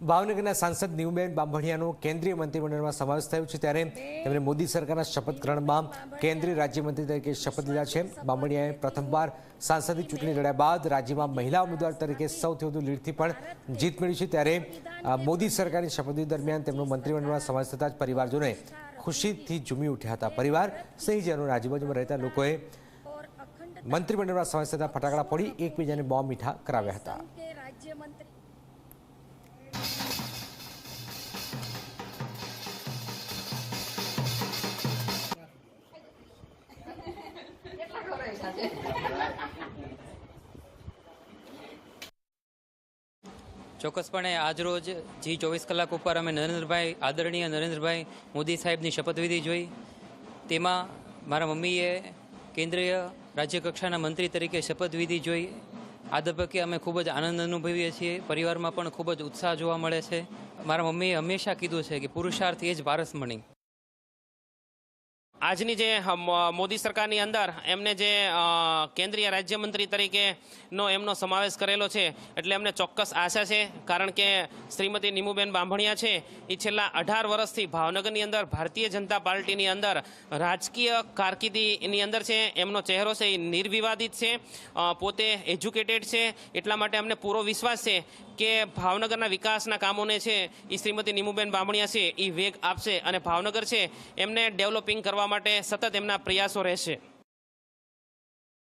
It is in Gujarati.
ભાવનગરના સાંસદ નીવબેન બાંભણિયાનો કેન્દ્રીય મંત્રીમંડળમાં સમાવેશ થયો છે ત્યારે તેમણે મોદી સરકારના શપથ ગ્રહણમાં કેન્દ્રીય રાજ્યમંત્રી તરીકે શપથ લીધા છે. બાંભણિયાએ પ્રથમવાર સાંસદની ચૂંટણી લડ્યા બાદ રાજ્યમાં મહિલા ઉમેદવાર તરીકે સૌથી વધુ લીડથી પણ જીત મેળવી છે. ત્યારે મોદી સરકારની શપથવિધિ દરમિયાન તેમનો મંત્રીમંડળમાં સમાવેશ થતા જ પરિવારજનોએ ખુશીથી ઝૂમી ઉઠ્યા હતા. પરિવાર સહીજનો આજુબાજુમાં રહેતા લોકોએ મંત્રીમંડળમાં સમાવેશ થતા ફટાકડા ફોડી એકબીજાને બોમ્બ મીઠા કરાવ્યા હતા. ચોક્કસપણે આજરોજ જી ચોવીસ કલાક ઉપર અમે નરેન્દ્રભાઈ આદરણીય નરેન્દ્રભાઈ મોદી સાહેબની શપથવિધિ જોઈ. તેમાં મારા મમ્મીએ કેન્દ્રીય રાજ્યકક્ષાના મંત્રી તરીકે શપથવિધિ જોઈ. આ તબક્કે અમે ખૂબ જ આનંદ અનુભવીએ છીએ. પરિવારમાં પણ ખૂબ જ ઉત્સાહ જોવા મળે છે. મારા મમ્મીએ હંમેશા કીધું છે કે પુરુષાર્થ એ જ પારસમણી આજની જે મોદી સરકારની અંદર એમને જે કેન્દ્રીય રાજ્યમંત્રી તરીકેનો એમનો સમાવેશ કરેલો છે, એટલે એમને ચોક્કસ આશા છે, કારણ કે શ્રીમતી નીમુબેન બાંભણિયા છે, એ છેલ્લા અઢાર વર્ષથી ભાવનગરની અંદર, ભારતીય જનતા પાર્ટીની અંદર, રાજકીય કારકિર્દીની અંદર છે, એમનો ચહેરો છે એ નિર્વિવાદિત છે પોતે એજ્યુકેટેડ છે, એટલા માટે અમને પૂરો વિશ્વાસ છે કે ભાવનગરના વિકાસના કામોને છે, એ શ્રીમતી નીમુબેન બાંભણિયા છે, એ વેગ આપશે અને ભાવનગર છે, એમને ડેવલપિંગ કરવા માટે સતત એમના પ્રયાસો રહેશે.